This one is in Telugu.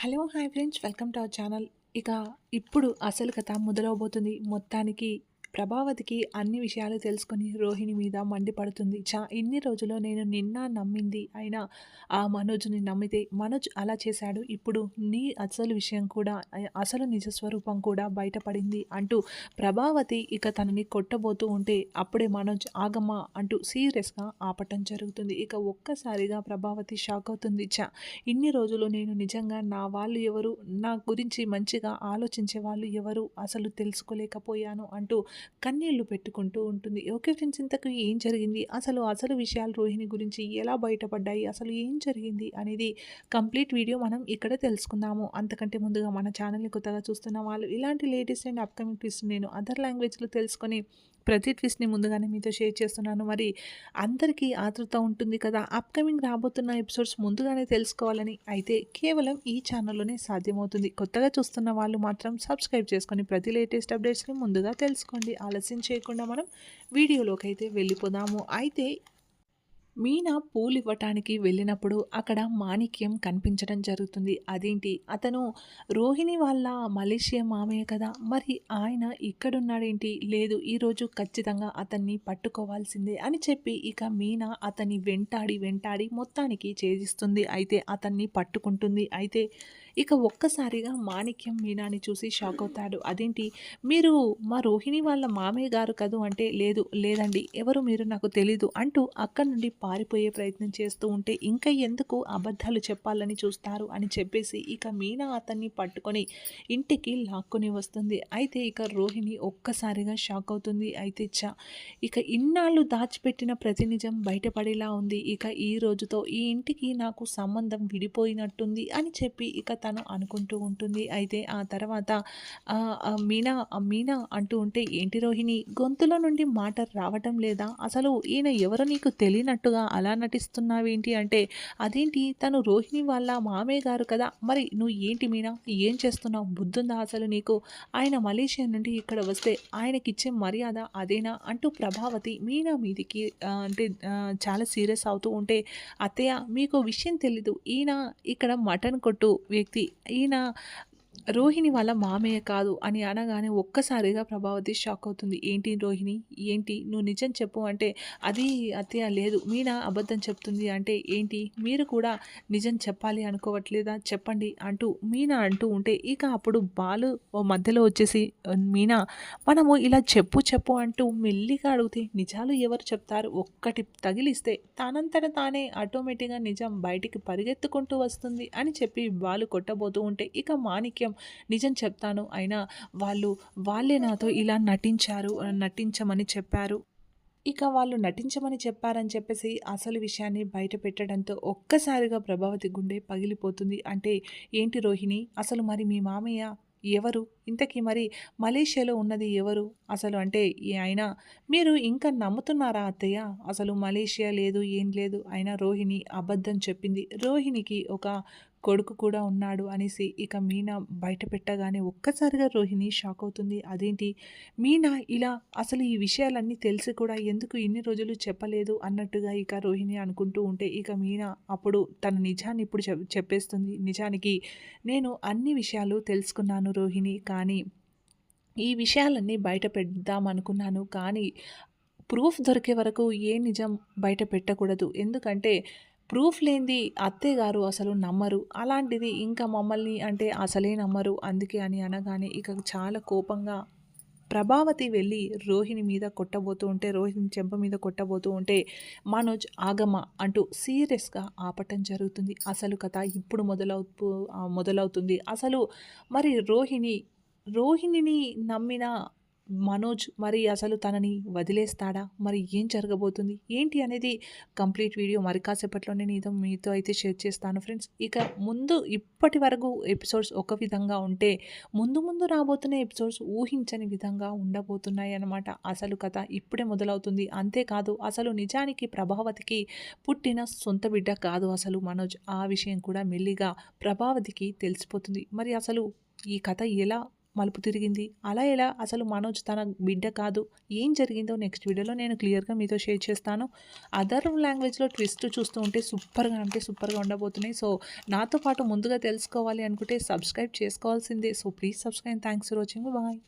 Hello hi friends. Welcome to our channel. ఇక ఇప్పుడు అసలు కథ మొదలవబోతుంది. మొత్తానికి ప్రభావతికి అన్ని విషయాలు తెలుసుకొని రోహిణి మీద మండిపడుతుంది. చా ఇన్ని రోజులు నేను నిన్న నమ్మింది అయినా ఆ మనోజ్ని నమ్మితే మనోజ్ అలా చేశాడు. ఇప్పుడు నీ అసలు విషయం కూడా అసలు నిజస్వరూపం కూడా బయటపడింది అంటూ ప్రభావతి ఇక తనని కొట్టబోతూ ఉంటే అప్పుడే మనోజ్ ఆగమ్మా అంటూ సీరియస్గా ఆపటం జరుగుతుంది. ఇక ఒక్కసారిగా ప్రభావతి షాక్ అవుతుంది. చా ఇన్ని రోజులు నేను నిజంగా నా వాళ్ళు ఎవరు? నా గురించి మంచిగా ఆలోచించే వాళ్ళు ఎవరు? అసలు తెలుసుకోలేకపోయాను అంటూ కన్నీళ్ళు పెట్టుకుంటూ ఉంటుంది. ఓకే ఫ్రెండ్స్ ఇంతకు ఏం జరిగింది? అసలు అసలు విషయాలు రోహిణి గురించి ఎలా బయటపడ్డాయి? అసలు ఏం జరిగింది? అనేది కంప్లీట్ వీడియో మనం ఇక్కడ తెలుసుకుందాము. అంతకంటే ముందుగా మన ఛానల్ని కొత్తగా చూస్తున్న వాళ్ళు ఇలాంటి లేటెస్ట్ అండ్ అప్కమింగ్ ట్విస్ట్ నేను అదర్ లాంగ్వేజ్లో తెలుసుకొని ప్రతి ట్విస్ట్ని ముందుగానే మీతో షేర్ చేస్తున్నాను. మరి అందరికీ ఆతృత ఉంటుంది కదా? అప్కమింగ్ రాబోతున్న ఎపిసోడ్స్ ముందుగానే తెలుసుకోవాలని అయితే కేవలం ఈ ఛానల్లోనే సాధ్యమవుతుంది. కొత్తగా చూస్తున్న వాళ్ళు మాత్రం సబ్స్క్రైబ్ చేసుకొని ప్రతి లేటెస్ట్ అప్డేట్స్ని ముందుగా తెలుసుకోండి. ఆలస్యం చేయకుండా మనం వీడియోలోకి అయితే వెళ్ళిపోదాము. అయితే మీనా పూలు ఇవ్వటానికి వెళ్ళినప్పుడు అక్కడ మాణిక్యం కనిపించడం జరుగుతుంది. అదేంటి? అతను రోహిణి వాళ్ళ మలేషియా మామయ్య కదా. మరి ఆయన ఇక్కడున్నాడేంటి? లేదు ఈరోజు ఖచ్చితంగా అతన్ని పట్టుకోవాల్సిందే అని చెప్పి ఇక మీనా అతన్ని వెంటాడి వెంటాడి మొత్తానికి ఛేదిస్తుంది. అయితే అతన్ని పట్టుకుంటుంది. అయితే ఇక ఒక్కసారిగా మాణిక్యం మీనాని చూసి షాక్ అవుతాడు. అదేంటి? మీరు మా రోహిణి వాళ్ళ మామయ్య గారు కదూ? అంటే లేదు లేదండి ఎవరు మీరు నాకు తెలీదు అంటూ అక్కడి నుండి పారిపోయే ప్రయత్నం చేస్తూ ఉంటే ఇంకా ఎందుకు అబద్ధాలు చెప్పాలని చూస్తారు అని చెప్పేసి ఇక మీనా అతన్ని పట్టుకొని ఇంటికి లాక్కొని వస్తుంది. అయితే ఇక రోహిణి ఒక్కసారిగా షాక్ అవుతుంది. అయితే చా ఇక ఇన్నాళ్ళు దాచిపెట్టిన ప్రతి నిజం బయటపడేలా ఉంది. ఇక ఈ రోజుతో ఈ ఇంటికి నాకు సంబంధం విడిపోయినట్టుంది అని చెప్పి ఇక తను అనుకుంటూ ఉంటుంది. అయితే ఆ తర్వాత మీనా మీనా అంటూ ఉంటే ఏంటి రోహిణి గొంతులో నుండి మాట రావటం లేదా? అసలు ఈయన ఎవరో నీకు తెలియనట్టుగా అలా నటిస్తున్నావేంటి? అంటే అదేంటి? తను రోహిణి వాళ్ళ మామయ్య గారు కదా. మరి నువ్వు ఏంటి మీనా? ఏం చేస్తున్నావు? బుద్ధుందా అసలు నీకు? ఆయన మలేషియా నుండి ఇక్కడ వస్తే ఆయనకిచ్చే మర్యాద అదేనా? అంటూ ప్రభావతి మీనా మీదికి అంటే చాలా సీరియస్ అవుతూ ఉంటే అత్తయ్య మీకు విషయం తెలీదు. ఈయన ఇక్కడ మటన్ కొట్టు వ్యక్తి ఈయన రోహిణి వాళ్ళ మామయ్య కాదు అని అనగానే ఒక్కసారిగా ప్రభావతి షాక్ అవుతుంది. ఏంటి రోహిణి? ఏంటి? నువ్వు నిజం చెప్పు అంటే అది అత్తయ్య లేదు. మీనా అబద్ధం చెప్తుంది అంటే ఏంటి? మీరు కూడా నిజం చెప్పాలి అనుకోవట్లేదా? చెప్పండి అంటూ మీనా అంటూ ఉంటే ఇక అప్పుడు బాలు ఓ మధ్యలో వచ్చేసి మీనా మనము ఇలా చెప్పు చెప్పు అంటూ మెల్లిగా అడిగితే నిజాలు ఎవరు చెప్తారు? ఒక్కటి తగిలిస్తే తనంతట తానే ఆటోమేటిక్గా నిజం బయటికి పరిగెత్తుకుంటూ వస్తుంది అని చెప్పి బాలు కొట్టబోతూ ఉంటే ఇక మాణిక్యం నిజం చెప్తాను. అయినా వాళ్ళు వాళ్ళే నాతో ఇలా నటించారు నటించమని చెప్పారు. ఇక వాళ్ళు నటించమని చెప్పారని చెప్పేసి అసలు విషయాన్ని బయట పెట్టడంతో ఒక్కసారిగా ప్రభావతి గుండె పగిలిపోతుంది. అంటే ఏంటి రోహిణి? అసలు మరి మీ మామయ్య ఎవరు? ఇంతకీ మరి మలేషియాలో ఉన్నది ఎవరు? అసలు అంటే ఆయన మీరు ఇంకా నమ్ముతున్నారా అత్తయ్య? అసలు మలేషియా లేదు ఏం లేదు అయినా రోహిణి అబద్ధం చెప్పింది. రోహిణికి ఒక కొడుకు కూడా ఉన్నాడు అనేసి ఇక మీనా బయట పెట్టగానే ఒక్కసారిగా రోహిణి షాక్ అవుతుంది. అదేంటి? మీనా ఇలా అసలు ఈ విషయాలన్నీ తెలిసి కూడా ఎందుకు ఇన్ని రోజులు చెప్పలేదు అన్నట్టుగా ఇక రోహిణి అనుకుంటూ ఉంటే ఇక మీనా అప్పుడు తన నిజాన్ని ఇప్పుడు చెప్ చెప్పేస్తుంది. నిజానికి నేను అన్ని విషయాలు తెలుసుకున్నాను రోహిణి కానీ ఈ విషయాలన్నీ బయట పెడదాం అనుకున్నాను కానీ ప్రూఫ్ దొరికే వరకు ఏ నిజం బయట పెట్టకూడదు. ఎందుకంటే ప్రూఫ్ లేనిది అత్తయ్య గారు అసలు నమ్మరు. అలాంటిది ఇంకా మమ్మల్ని అంటే అసలే నమ్మరు. అందుకే అని అనగానే ఇక చాలా కోపంగా ప్రభావతి వెళ్ళి రోహిణి మీద కొట్టబోతూ ఉంటే రోహిణి చెంప మీద కొట్టబోతూ ఉంటే మనోజ్ ఆగమ అంటూ సీరియస్గా ఆపటం జరుగుతుంది. అసలు కథ ఇప్పుడు మొదలవు మొదలవుతుంది. అసలు మరి రోహిణి రోహిణిని నమ్మిన మనోజ్ మరి అసలు తనని వదిలేస్తాడా? మరి ఏం జరగబోతుంది? ఏంటి అనేది కంప్లీట్ వీడియో మరి కాసేపట్లోనే నేను మీతో అయితే షేర్ చేస్తాను ఫ్రెండ్స్. ఇక ముందు ఇప్పటి వరకు ఎపిసోడ్స్ ఒక విధంగా ఉంటే ముందు ముందు రాబోతున్న ఎపిసోడ్స్ ఊహించని విధంగా ఉండబోతున్నాయి అన్నమాట. అసలు కథ ఇప్పుడే మొదలవుతుంది. అంతేకాదు అసలు నిజానికి ప్రభావతికి పుట్టిన సొంత బిడ్డ కాదు అసలు మనోజ్. ఆ విషయం కూడా మెల్లిగా ప్రభావతికి తెలిసిపోతుంది. మరి అసలు ఈ కథ ఎలా మలుపు తిరిగింది. అలా ఎలా? అసలు మనోజ్ తన బిడ్డ కాదు. ఏం జరిగిందో నెక్స్ట్ వీడియోలో నేను క్లియర్గా మీతో షేర్ చేస్తాను. అదర్ లాంగ్వేజ్లో ట్విస్ట్ చూస్తూ ఉంటే సూపర్గా అంటే సూపర్గా ఉండబోతున్నాయి. సో నాతో పాటు ముందుగా తెలుసుకోవాలి అనుకుంటే సబ్స్క్రైబ్ చేసుకోవాల్సిందే. So please subscribe thanks for watching. Bye.